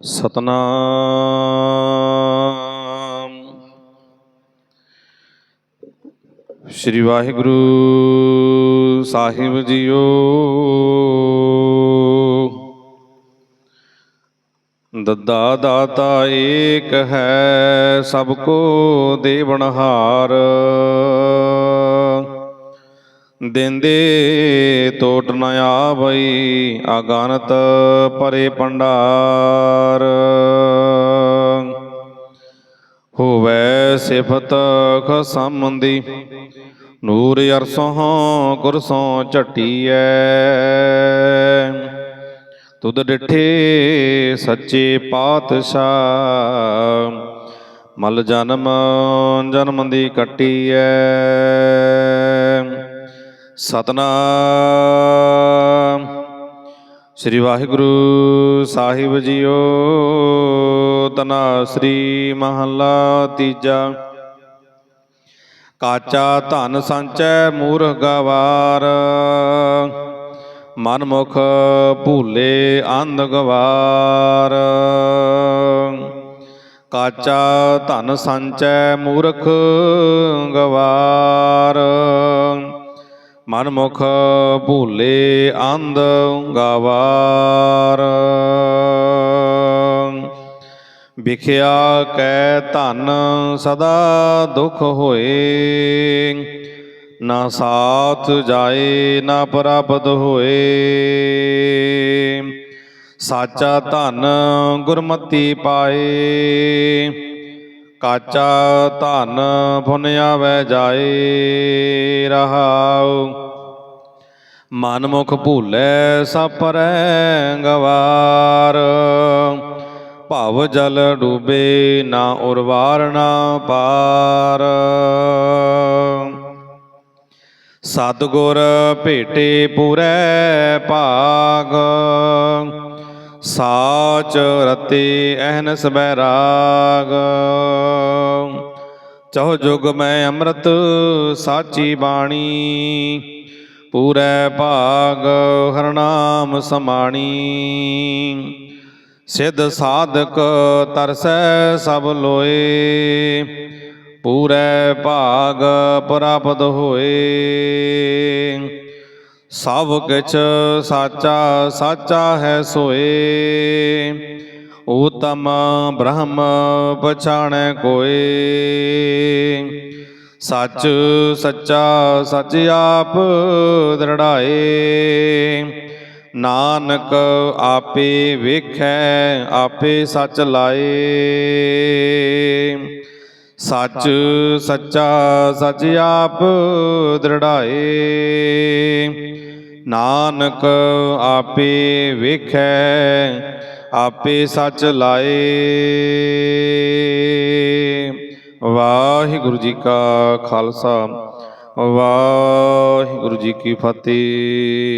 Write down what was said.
ਸਤਨਾਮ। ਸ੍ਰੀ ਵਾਹਿਗੁਰੂ ਸਾਹਿਬ ਜੀਓ। ਦੱਦਾ ਦਾਤਾ ਏਕ ਹੈ ਸਭ ਕੋ ਦੇਵਨਹਾਰ। ਦਿੰਦੇ ਟੋਟ ਨ ਆਵਈ, ਅਗਨਤ ਪਰੇ ਪੰਡਾਰ। ਹੋਵੇ ਸਿਫਤ ਖਸਮੰਦੀ ਨੂਰ ਅਰਸੋਂ ਗੁਰਸੋਂ ਝਟੀਐ। ਤੁਧ ਡਿਠੇ ਸੱਚੇ ਪਾਤਸ਼ਾਹ, ਮਲ ਜਨਮ ਜਨਮ ਦੀ ਕੱਟੀਐ। ਸਤਨਾਮ। ਸ੍ਰੀ ਵਾਹਿਗੁਰੂ ਸਾਹਿਬ ਜੀਓ, ਤਨਾ ਸ੍ਰੀ ਮਹੱਲਾ ਤੀਜਾ। ਕਾਚਾ ਧਨ ਸੰਚੈ ਮੂਰਖ ਗਵਾਰ ਮਨ ਮੁਖ ਭੂਲੇ ਅੰਧ ਗਵਾਰ। ਕਾਚਾ ਧਨ ਸੰਚੈ ਮੂਰਖ ਗਵਾਰ। ਮਨ ਮੁਖ ਭੂਲੇ ਅੰਧ ਗਵਾਰ ਵਿਖਿਆ ਕੈ ਧਨ ਸਦਾ ਦੁਖ ਹੋਏ। ਨਾ ਸਾਥ ਜਾਏ, ਨਾ ਪ੍ਰਾਪਤ ਹੋਏ। ਸਾਚਾ ਧਨ ਗੁਰਮਤੀ ਪਾਏ। ਕਾਚਾ ਧਨ ਪੁਨ ਵੈ ਜਾਏ ਰਹਾਉ। ਮਨ ਮੁਖ ਭੂਲੇ ਸਭ ਗਵਾਰ ਭਵ ਜਲ ਡੂਬੇ ਨਾ ਉਰਵਾਰ ਨਾ ਪਾਰ। ਸਤਗੁਰ ਭੇਟੇ ਪੂਰੈ ਭਾਗ। ਸਾਚ ਰਤੇ ਅਹਨਸ ਬੈਰਾਗ ਚਹੁ ਜੁਗ ਮੈਂ ਅੰਮ੍ਰਿਤ ਸਾਚੀ ਬਾਣੀ, ਪੂਰੈ ਭਾਗ ਹਰਨਾਮ ਸਮਾਣੀ। ਸਿੱਧ ਸਾਧਕ ਤਰਸੈ ਸਭ ਲੋਏ, ਪੂਰੈ ਭਾਗ ਪ੍ਰਾਪਤ ਹੋਏ। ਸਭ ਕਿਛ ਸਾਚਾ ਸਾਚਾ ਹੈ ਸੋਏ। ਊਤਮ ਬ੍ਰਹਮ ਪਛਾਣੈ ਕੋਏ। ਸੱਚ ਸੱਚਾ, ਸੱਚ ਆਪ ਦ੍ਰਿੜਾਏ। ਨਾਨਕ ਆਪੇ ਵੇਖੈ, ਆਪੇ ਸੱਚ ਲਾਏ। ਸੱਚ ਸੱਚਾ ਸੱਚ ਆਪ ਦ੍ਰਿੜਾਏ। ਨਾਨਕ ਆਪੇ ਵੇਖੈ ਆਪੇ ਸੱਚ ਲਾਏ। ਵਾਹਿਗੁਰੂ ਜੀ ਕਾ ਖਾਲਸਾ ਵਾਹਿਗੁਰੂ ਜੀ ਕੀ ਫਤਿਹ।